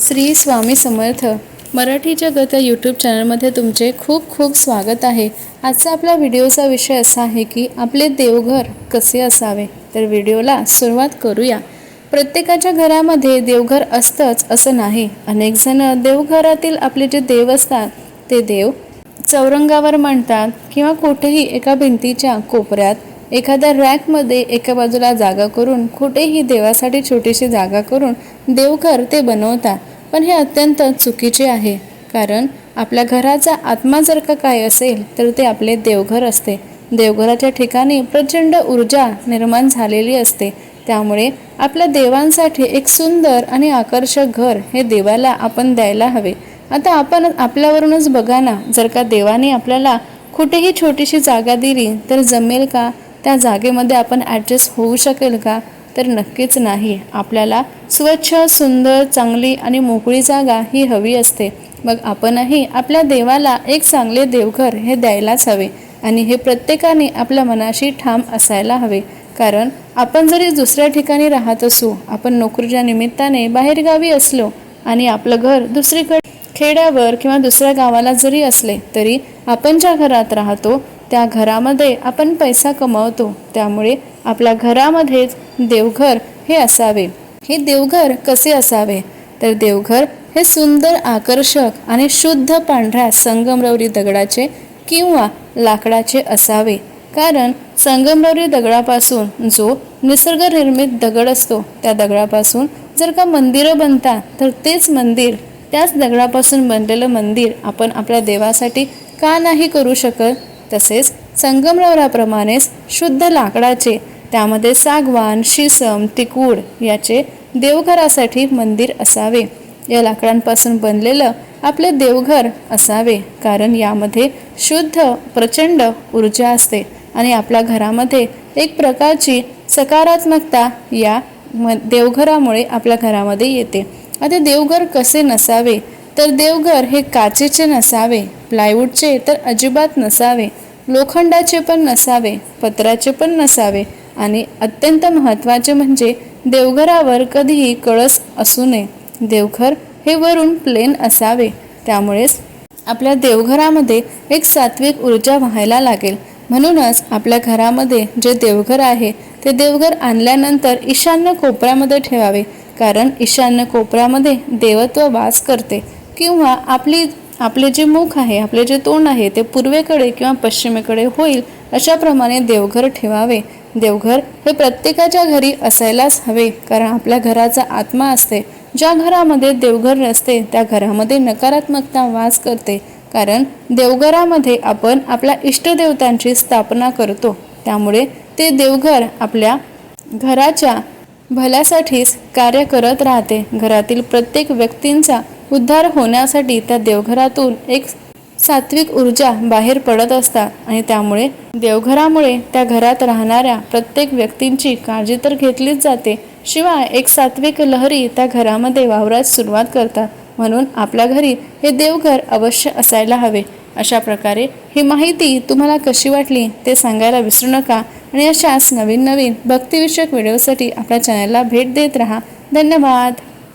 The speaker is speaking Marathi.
श्री स्वामी समर्थ. मराठी जगत या यूट्यूब चॅनलमध्ये तुमचे खूप खूप स्वागत आहे. आजचा आपला व्हिडिओचा विषय असा आहे की आपले देवघर कसे असावे? तर व्हिडिओला सुरुवात करूया. प्रत्येकाच्या घरामध्ये देवघर असतंच असं नाही. अनेकजण देवघरातील आपले जे देव असतात ते देव चौरंगावर मांडतात किंवा कुठेही एका भिंतीच्या कोपऱ्यात एखाद्या रॅकमध्ये एका बाजूला जागा करून कुठेही देवासाठी छोटीशी जागा करून देवघर ते बनवतात पण हे अत्यंत चुकीचे आहे. कारण आपल्या घराचा आत्मा जर का काय असेल तर ते आपले देवघर असते. देवघराच्या ठिकाणी प्रचंड ऊर्जा निर्माण झालेली असते. त्यामुळे आपल्या देवांसाठी एक सुंदर आणि आकर्षक घर हे देवाला आपण द्यायला हवे. आता आपण आपल्यावरूनच बघा ना जर का देवाने आपल्याला कुठेही छोटीशी जागा दिली तर जमेल का? त्या जागेमध्ये आपण ॲडजस्ट होऊ शकेल का? तर नक्कीच नाही. आपल्याला स्वच्छ सुंदर चांगली आणि मोकळी जागा ही हवी असते. मग आपणही आपल्या देवाला एक चांगले देवघर हे द्यायलाच हवे आणि हे प्रत्येकाने आपल्या मनाशी ठाम असायला हवे. कारण आपण जरी दुसऱ्या ठिकाणी राहत असू आपण नोकरीच्या निमित्ताने बाहेरगावी असलो आणि आपलं घर दुसरीकडे खेड्यावर किंवा दुसऱ्या गावाला जरी असले तरी आपण ज्या घरात राहतो त्या घरामध्ये आपण पैसा कमावतो त्यामुळे आपल्या घरामध्येच देवघर हे असावे. हे देवघर कसे असावे? तर देवघर हे सुंदर आकर्षक आणि शुद्ध पांढऱ्या संगमरवरी दगडाचे किंवा लाकडाचे असावे. कारण संगमरवरी दगडापासून जो निसर्गनिर्मित दगड असतो त्या दगडापासून जर का मंदिरं बनतात तर तेच मंदिर त्याच दगडापासून बनलेलं मंदिर आपण आपल्या देवासाठी का नाही करू शकत? तसेच संगमरवराप्रमाणेच शुद्ध लाकडाचे त्यामध्ये सागवान शिसम तिकूड याचे देवघरासाठी मंदिर असावे. या लाकडांपासून बनलेलं आपले देवघर असावे कारण यामध्ये शुद्ध प्रचंड ऊर्जा असते आणि आपल्या घरामध्ये एक प्रकारची सकारात्मकता या म देवघरामुळे आपल्या घरामध्ये येते. आता देवघर कसे नसावे तर देवघर हे काचेचे नसावे प्लायवूडचे तर अजिबात नसावे लोखंडाचे पण नसावे पत्राचे पण नसावे आणि अत्यंत महत्त्वाचे म्हणजे देवघरावर कधीही कळस असू नये. देवघर हे वरून प्लेन असावे. त्यामुळेच आपल्या देवघरामध्ये एक सात्विक ऊर्जा व्हायला लागेल. म्हणूनच आपल्या घरामध्ये जे देवघर आहे ते देवघर आणल्यानंतर ईशान्य कोपऱ्यामध्ये ठेवावे कारण ईशान्य कोपऱ्यामध्ये देवत्व वास करते. किंवा आपली आपले जे मुख आहे आपले जे तोंड आहे ते पूर्वेकडे किंवा पश्चिमेकडे होईल अशाप्रमाणे देवघर ठेवावे. देवघर हे प्रत्येकाच्या घरी असायलाच हवे कारण आपल्या घराचा आत्मा असते. ज्या घरामध्ये देवघर नसते त्या घरामध्ये नकारात्मकता वास करते कारण देवघरामध्ये आपण आपल्या इष्टदेवतांची स्थापना करतो. त्यामुळे ते देवघर आपल्या घराच्या भल्यासाठीच कार्य करत राहते. घरातील प्रत्येक व्यक्तींचा उद्धार होण्यासाठी त्या देवघरातून एक सात्विक ऊर्जा बाहेर पडत असतात आणि त्यामुळे देवघरामुळे त्या घरात राहणाऱ्या प्रत्येक व्यक्तींची काळजी तर घेतलीच जाते. शिवाय एक सात्विक लहरी त्या घरामध्ये वावरात सुरुवात करतात. म्हणून आपल्या घरी हे देवघर अवश्य असायला हवे. अशा प्रकारे ही माहिती तुम्हाला कशी वाटली ते सांगायला विसरू नका. आणि अशाच नवीन नवीन भक्तिविषयक व्हिडिओसाठी आपल्या चॅनलला भेट देत राहा. धन्यवाद.